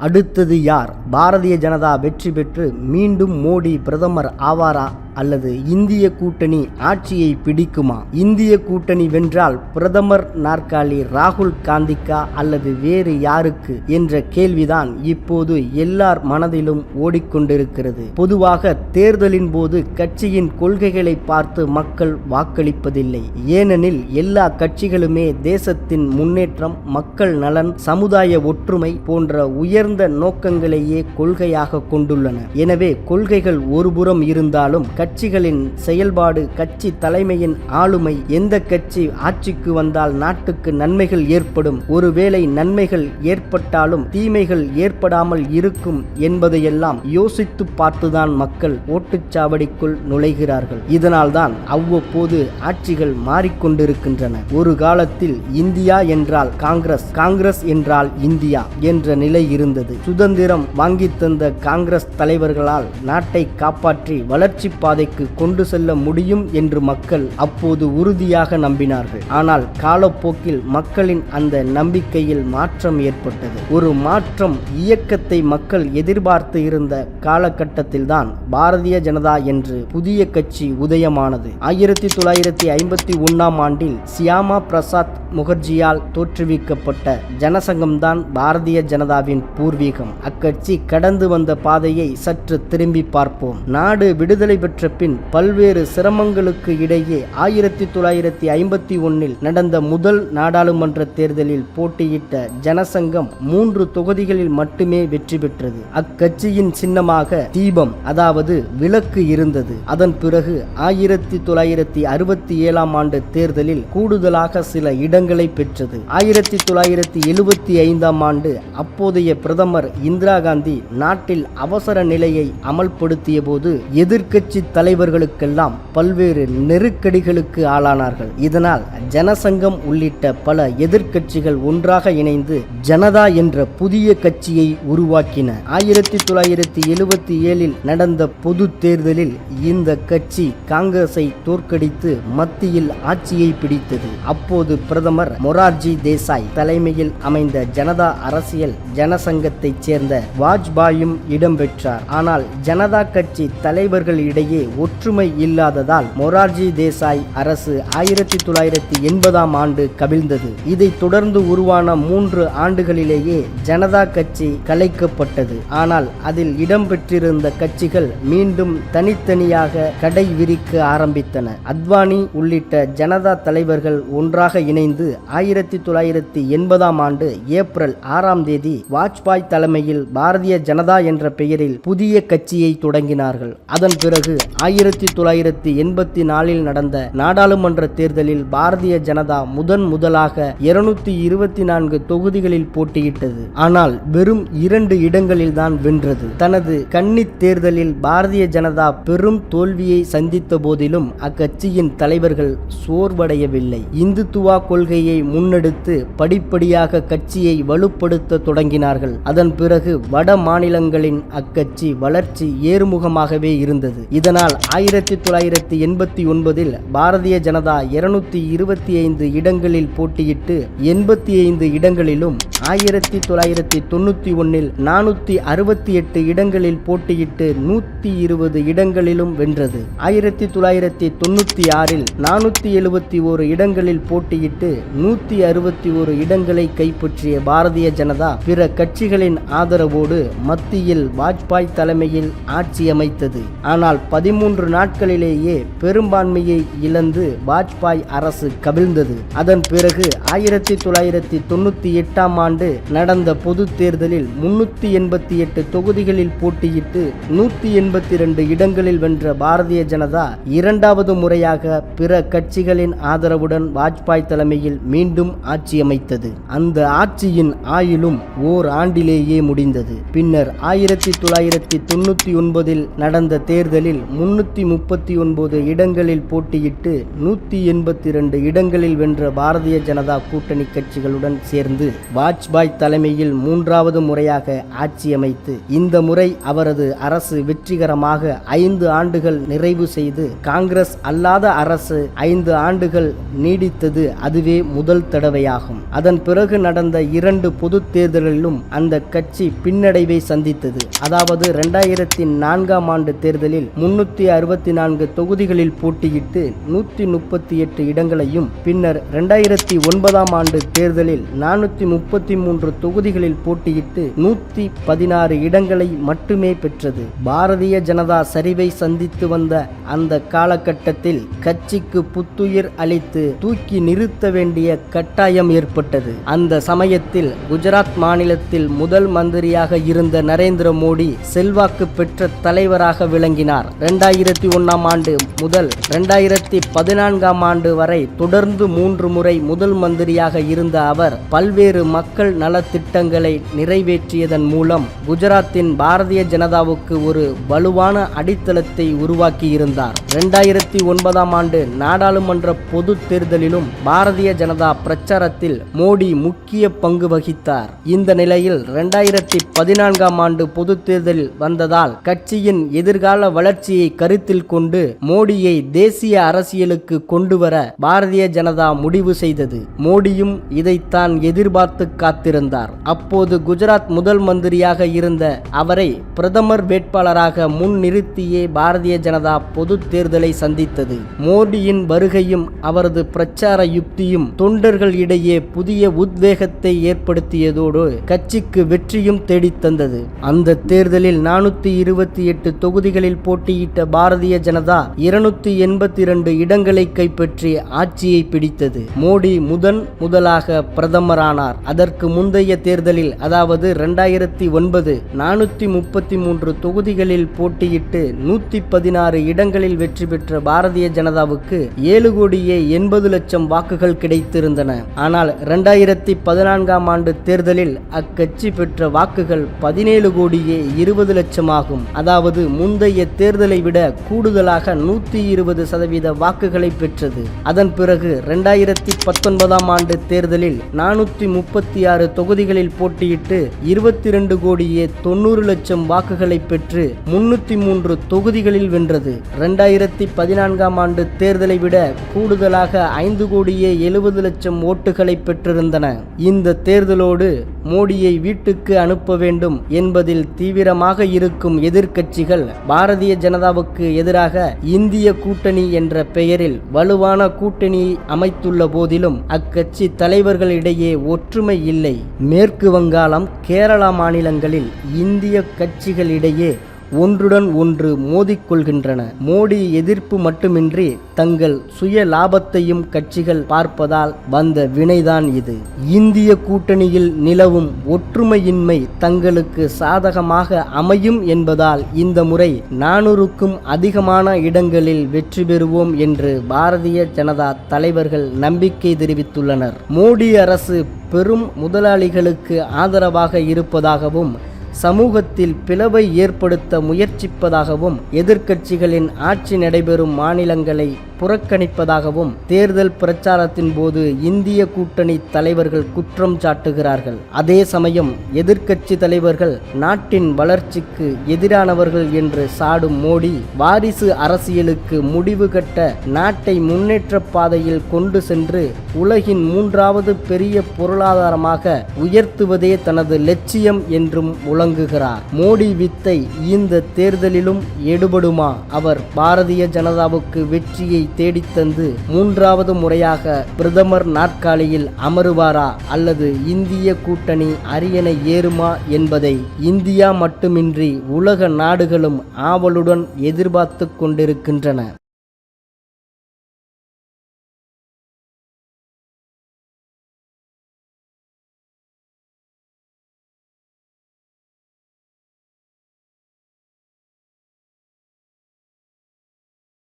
அடுத்தது யார்? பாரதிய ஜனதா வெற்றி பெற்று மீண்டும் மோடி பிரதமர் ஆவாரா? அல்லது இந்திய கூட்டணி ஆட்சியை பிடிக்குமா? இந்திய கூட்டணி வென்றால் பிரதமர் நாற்காலி ராகுல் காந்திக்கா அல்லது வேறு யாருக்கு? என்ற கேள்விதான் இப்போது எல்லார் மனதிலும் ஓடிக்கொண்டிருக்கிறது. பொதுவாக தேர்தலின் போது கட்சியின் கொள்கைகளை பார்த்து மக்கள் வாக்களிப்பதில்லை. ஏனெனில் எல்லா கட்சிகளுமே தேசத்தின் முன்னேற்றம் மக்கள் நலன் சமுதாய ஒற்றுமை போன்ற உயர்ந்த நோக்கங்களையே கொள்கையாக கொண்டுள்ளன. எனவே கொள்கைகள் ஒருபுறம் இருந்தாலும் கட்சிகளின் செயல்பாடு கட்சி தலைமையின் ஆளுமை எந்த கட்சி ஆட்சிக்கு வந்தால் நாட்டுக்கு நன்மைகள் ஏற்படும். ஒருவேளை நன்மைகள் ஏற்பட்டாலும் தீமைகள் ஏற்படாமல் இருக்கும் என்பதையெல்லாம் யோசித்து பார்த்துதான் மக்கள் ஓட்டுச்சாவடிக்குள் நுழைகிறார்கள். இதனால்தான் அவ்வப்போது ஆட்சிகள் மாறிக்கொண்டிருக்கின்றன. ஒரு காலத்தில் இந்தியா என்றால் காங்கிரஸ் காங்கிரஸ் என்றால் இந்தியா என்ற நிலை இருந்தது. சுதந்திரம் வாங்கி தந்த காங்கிரஸ் தலைவர்களால் நாட்டை காப்பாற்றி வளர்ச்சி பாதைக்கு கொண்டு செல்ல முடியும் என்று மக்கள் அப்போது உறுதியாக நம்பினார்கள். ஆனால் காலப்போக்கில் மக்களின் அந்த நம்பிக்கையில் மாற்றம் ஏற்பட்டது. ஒரு மாற்றம் இயக்கத்தை மக்கள் எதிர்பார்த்து இருந்த காலகட்டத்தில்தான் பாரதிய ஜனதா என்று புதிய கட்சி உதயமானது. ஆயிரத்தி தொள்ளாயிரத்தி ஐம்பத்தி ஒன்னாம் ஆண்டில் சியாமா பிரசாத் முகர்ஜியால் தோற்றுவிக்கப்பட்ட ஜனசங்கம்தான் பாரதிய ஜனதாவின் பூர்வீகம். அக்கட்சி கடந்து வந்த பாதையை சற்று திரும்பி பார்ப்போம். நாடு விடுதலை பெற்ற பின் பல்வேறு சிரமங்களுக்கு இடையே ஆயிரத்தி தொள்ளாயிரத்தி ஐம்பத்தி ஒன்னில் நடந்த முதல் நாடாளுமன்ற தேர்தலில் போட்டியிட்ட ஜனசங்கம் மூன்று தொகுதிகளில் மட்டுமே வெற்றி பெற்றது. அக்கட்சியின் சின்னமாக தீபம் அதாவது விளக்கு இருந்தது. அதன் பிறகு ஆயிரத்தி தொள்ளாயிரத்தி அறுபத்தி ஏழாம் ஆண்டு தேர்தலில் கூடுதலாக சில இடங்களை பெற்றது. ஆயிரத்தி தொள்ளாயிரத்தி எழுபத்தி ஐந்தாம் ஆண்டு அப்போதைய பிரதமர் இந்திரா காந்தி நாட்டில் அவசர நிலையை அமல்படுத்திய போது எதிர்க்கட்சி தலைவர்களுக்கெல்லாம் பல்வேறு நெருக்கடிகளுக்கு ஆளானார்கள். இதனால் ஜனசங்கம் உள்ளிட்ட பல எதிர்க்கட்சிகள் ஒன்றாக இணைந்து ஜனதா என்ற புதிய கட்சியை உருவாக்கின. ஆயிரத்தி தொள்ளாயிரத்தி எழுபத்தி ஏழில் நடந்த பொது தேர்தலில் இந்த கட்சி காங்கிரஸை தோற்கடித்து மத்தியில் ஆட்சியை பிடித்தது. அப்போது பிரதமர் மொரார்ஜி தேசாய் தலைமையில் அமைந்த ஜனதா அரசியல் ஜனசங்கத்தைச் சேர்ந்த வாஜ்பாயும் இடம்பெற்றார். ஆனால் ஜனதா கட்சி தலைவர்களிடையே ஒற்றுமை இல்லாததால் மொரார்ஜி தேசாய் அரசு ஆயிரத்தி தொள்ளாயிரத்தி எண்பதாம் ஆண்டு கவிழ்ந்தது. இதைத் தொடர்ந்து உருவான மூன்று ஆண்டுகளிலேயே ஜனதா கட்சி கலைக்கப்பட்டது. ஆனால் அதில் இடம்பெற்றிருந்த கட்சிகள் மீண்டும் தனித்தனியாக கடை விரிக்க ஆரம்பித்தன. அத்வானி உள்ளிட்ட ஜனதா தலைவர்கள் ஒன்றாக இணைந்து ஆயிரத்தி தொள்ளாயிரத்தி எண்பதாம் ஆண்டு ஏப்ரல் ஆறாம் தேதி வாஜ்பாய் தலைமையில் பாரதிய ஜனதா என்ற பெயரில் புதிய கட்சியை தொடங்கினார்கள். அதன் பிறகு ஆயிரத்தி தொள்ளாயிரத்தி எண்பத்தி நாலில் நடந்த நாடாளுமன்ற தேர்தலில் பாரதிய ஜனதா முதன் முதலாக இருநூத்தி இருபத்தி நான்கு தொகுதிகளில் போட்டியிட்டது. ஆனால் வெறும் இரண்டு இடங்களில் தான் வென்றது. தனது கன்னி தேர்தலில் பாரதிய ஜனதா பெரும் தோல்வியை சந்தித்த போதிலும் அக்கட்சியின் தலைவர்கள் சோர்வடையவில்லை. இந்துத்துவா கொள்கையை முன்னெடுத்து படிப்படியாக கட்சியை வலுப்படுத்த தொடங்கினார்கள். அதன் பிறகு வட மாநிலங்களின் அக்கட்சி வளர்ச்சி ஏறுமுகமாகவே இருந்தது. இதனால் ஆயிரத்தி தொள்ளாயிரத்தி எண்பத்தி ஒன்பதில் பாரதிய ஜனதா இருநூத்தி இருபத்தி ஐந்து இடங்களில் போட்டியிட்டு எண்பத்தி ஐந்து இடங்களிலும் ஆயிரத்தி தொள்ளாயிரத்தி தொண்ணூத்தி ஒன்னில் நானூத்தி அறுபத்தி எட்டு இடங்களில் போட்டியிட்டு நூத்தி இருபது இடங்களிலும் வென்றது. ஆயிரத்தி தொள்ளாயிரத்தி தொண்ணூத்தி ஆறில் நானூத்தி எழுபத்தி ஓரு இடங்களில் போட்டியிட்டு நூத்தி அறுபத்தி ஒரு இடங்களை கைப்பற்றிய பாரதிய ஜனதா பிற கட்சிகளின் ஆதரவோடு மத்தியில் வாஜ்பாய் தலைமையில் ஆட்சி அமைத்தது. ஆனால் பதிமூன்று நாட்களிலேயே பெரும்பான்மையை இழந்து வாஜ்பாய் அரசு கவிழ்ந்தது. அதன் பிறகு ஆயிரத்தி தொள்ளாயிரத்தி தொண்ணூத்தி எட்டாம் ஆண்டு நடந்த பொது தேர்தலில் முன்னூத்தி எண்பத்தி எட்டு தொகுதிகளில் போட்டியிட்டு நூத்தி எண்பத்தி இரண்டு இடங்களில் வென்ற பாரதிய ஜனதா இரண்டாவது முறையாக பிற கட்சிகளின் ஆதரவுடன் வாஜ்பாய் தலைமையில் மீண்டும் ஆட்சி அமைத்தது. அந்த ஆட்சியின் ஆயுளும் ஓர் ஆண்டிலேயே முடிந்தது. பின்னர் ஆயிரத்தி தொள்ளாயிரத்தி தொண்ணூத்தி ஒன்பதில் நடந்த தேர்தலில் முன்னூற்றி முப்பத்தி ஒன்பது இடங்களில் போட்டியிட்டு நூற்றி எண்பத்தி ரெண்டு இடங்களில் வென்ற பாரதிய ஜனதா கூட்டணி கட்சிகளுடன் சேர்ந்து வாஜ்பாய் தலைமையில் மூன்றாவது முறையாக ஆட்சி அமைத்து இந்த முறை அவரது அரசு வெற்றிகரமாக ஐந்து ஆண்டுகள் நிறைவு செய்து காங்கிரஸ் அல்லாத அரசு ஐந்து ஆண்டுகள் நீடித்தது அதுவே முதல் தடவையாகும். அதன் பிறகு நடந்த இரண்டு பொது தேர்தலிலும் அந்த கட்சி பின்னடைவை சந்தித்தது. அதாவது இரண்டாயிரத்தி நான்காம் ஆண்டு தேர்தலில் முன்னூத்தி அறுபத்தி நான்கு தொகுதிகளில் போட்டியிட்டு நூற்றி முப்பத்தி எட்டு இடங்களையும் பின்னர் இரண்டாயிரத்தி ஒன்பதாம் ஆண்டு தேர்தலில் நானூற்றி முப்பத்தி மூன்று தொகுதிகளில் போட்டியிட்டு நூற்றி பதினாறு இடங்களை மட்டுமே பெற்றது. பாரதிய ஜனதா சரிவை சந்தித்து வந்த அந்த காலகட்டத்தில் கட்சிக்கு புத்துயிர் அளித்து தூக்கி நிறுத்த வேண்டிய கட்டாயம் ஏற்பட்டது. அந்த சமயத்தில் குஜராத் மாநிலத்தில் முதல் மந்திரியாக இருந்த நரேந்திர மோடி செல்வாக்கு பெற்ற தலைவராக விளங்கினார். இரண்டாயிரத்தி ஒன்னாம் ஆண்டு முதல் ரெண்டாயிரத்தி பதினான்காம் ஆண்டு வரை தொடர்ந்து மூன்று முறை முதல் மந்திரியாக இருந்த அவர் பல்வேறு மக்கள் நலத்திட்டங்களை நிறைவேற்றியதன் மூலம் குஜராத்தின் பாரதிய ஜனதாவுக்கு ஒரு வலுவான அடித்தளத்தை உருவாக்கியிருந்தார். ரெண்டாயிரத்தி ஒன்பதாம் ஆண்டு நாடாளுமன்ற பொது தேர்தலிலும் பாரதிய ஜனதா பிரச்சாரத்தில் மோடி முக்கிய பங்கு வகித்தார். இந்த நிலையில் ரெண்டாயிரத்தி பதினான்காம் ஆண்டு பொது தேர்தலில் வந்ததால் கட்சியின் எதிர்கால வளர்ச்சியை கருத்தில் கொண்டு மோடியை தேசிய அரசியலுக்கு கொண்டுவர பாரதிய ஜனதா முடிவு செய்தது. மோடியும் இதைத்தான் எதிர்பார்த்து காத்திருந்தார். அப்போது குஜராத் முதல் மந்திரியாக இருந்த அவரை பிரதமர் வேட்பாளராக முன்னிறுத்தியே பாரதிய ஜனதா பொது தேர்தலை சந்தித்தது. மோடியின் வருகையும் அவரது பிரச்சார யுக்தியும் தொண்டர்கள் இடையே புதிய உத்வேகத்தை ஏற்படுத்தியதோடு கட்சிக்கு வெற்றியும் தேடித்தந்தது. அந்த தேர்தலில் நானூத்தி இருபத்தி எட்டு தொகுதிகளில் போட்டியிட்டு பாரதிய ஜனதா இருநூத்தி எண்பத்தி இரண்டு இடங்களை கைப்பற்றி ஆட்சியை பிடித்தது. மோடி முதன் முதலாக பிரதமரானார். அதற்கு முந்தைய தேர்தலில் அதாவது இரண்டாயிரத்தி ஒன்பது நானூத்தி முப்பத்தி மூன்று தொகுதிகளில் போட்டியிட்டு நூத்தி பதினாறு இடங்களில் வெற்றி பெற்ற பாரதிய ஜனதாவுக்கு ஏழு கோடியே எண்பது லட்சம் வாக்குகள் கிடைத்திருந்தன. ஆனால் இரண்டாயிரத்தி பதினான்காம் ஆண்டு தேர்தலில் அக்கட்சி பெற்ற வாக்குகள் பதினேழு கோடியே இருபது லட்சம் ஆகும் அதாவது முந்தைய தேர்தலை விட கூடுதலாக நூத்தி இருபது சதவீத வாக்குகளை பெற்றது. அதன் பிறகு இரண்டாயிரத்தி பத்தொன்பதாம் ஆண்டு தேர்தலில் நானூத்தி முப்பத்தி ஆறு தொகுதிகளில் போட்டியிட்டு இருபத்தி ரெண்டு கோடியே தொண்ணூறு லட்சம் வாக்குகளை பெற்று முன்னூற்றி மூன்று தொகுதிகளில் வென்றது. இரண்டாயிரத்தி பதினான்காம் ஆண்டு தேர்தலை விட கூடுதலாக ஐந்து கோடியே எழுபது லட்சம் ஓட்டுகளை பெற்றிருந்தன. இந்த தேர்தலோடு மோடியை வீட்டுக்கு அனுப்ப வேண்டும் என்பதில் தீவிரமாக இருக்கும் எதிர்க்கட்சிகள் பாரதிய ஜனதா ஜனதாவுக்கு எதிராக இந்திய கூட்டணி என்ற பெயரில் வலுவான கூட்டணி அமைத்துள்ள போதிலும் அக்கட்சி தலைவர்களிடையே ஒற்றுமை இல்லை. மேற்கு வங்காளம் கேரளா மாநிலங்களில் இந்திய கட்சிகளிடையே ஒன்றுடன் ஒன்று மோதிக்கொள்கின்றன. மோடி எதிர்ப்பு மட்டுமின்றி தங்கள் சுய லாபத்தையும் கட்சிகள் பார்ப்பதால் வந்த வினைதான் இது. இந்திய கூட்டணியில் நிலவும் ஒற்றுமையின்மை தங்களுக்கு சாதகமாக அமையும் என்பதால் இந்த முறை நானூறுக்கும் அதிகமான இடங்களில் வெற்றி பெறுவோம் என்று பாரதிய ஜனதா தலைவர்கள் நம்பிக்கை தெரிவித்துள்ளனர். மோடி அரசு பெரும் முதலாளிகளுக்கு ஆதரவாக இருப்பதாகவும் சமூகத்தில் பிளவை ஏற்படுத்த முயற்சிப்பதாகவும் எதிர்க்கட்சிகளின் ஆட்சி நடைபெறும் மாநிலங்களை புறக்கணிப்பதாகவும் தேர்தல் பிரச்சாரத்தின் போது இந்திய கூட்டணி தலைவர்கள் குற்றம் சாட்டுகிறார்கள். அதே சமயம் எதிர்க்கட்சி தலைவர்கள் நாட்டின் வளர்ச்சிக்கு எதிரானவர்கள் என்று சாடும் மோடி வாரிசு அரசியலுக்கு முடிவு கட்ட நாட்டை முன்னேற்ற பாதையில் கொண்டு சென்று உலகின் மூன்றாவது பெரிய பொருளாதாரமாக உயர்த்துவதே தனது லட்சியம் என்றும் முழங்குகிறார். மோடி வித்தை இந்த தேர்தலிலும் எடுபடுமா? அவர் பாரதிய ஜனதாவுக்கு வெற்றியை தேடித்தந்து மூன்றாவது முறையாக பிரதமர் நாற்காலியில் அமருவாரா அல்லது இந்திய கூட்டணி அரியணை ஏறுமா என்பதை இந்தியா மட்டுமின்றி உலக நாடுகளும் ஆவலுடன் எதிர்பார்த்து கொண்டிருக்கின்றன.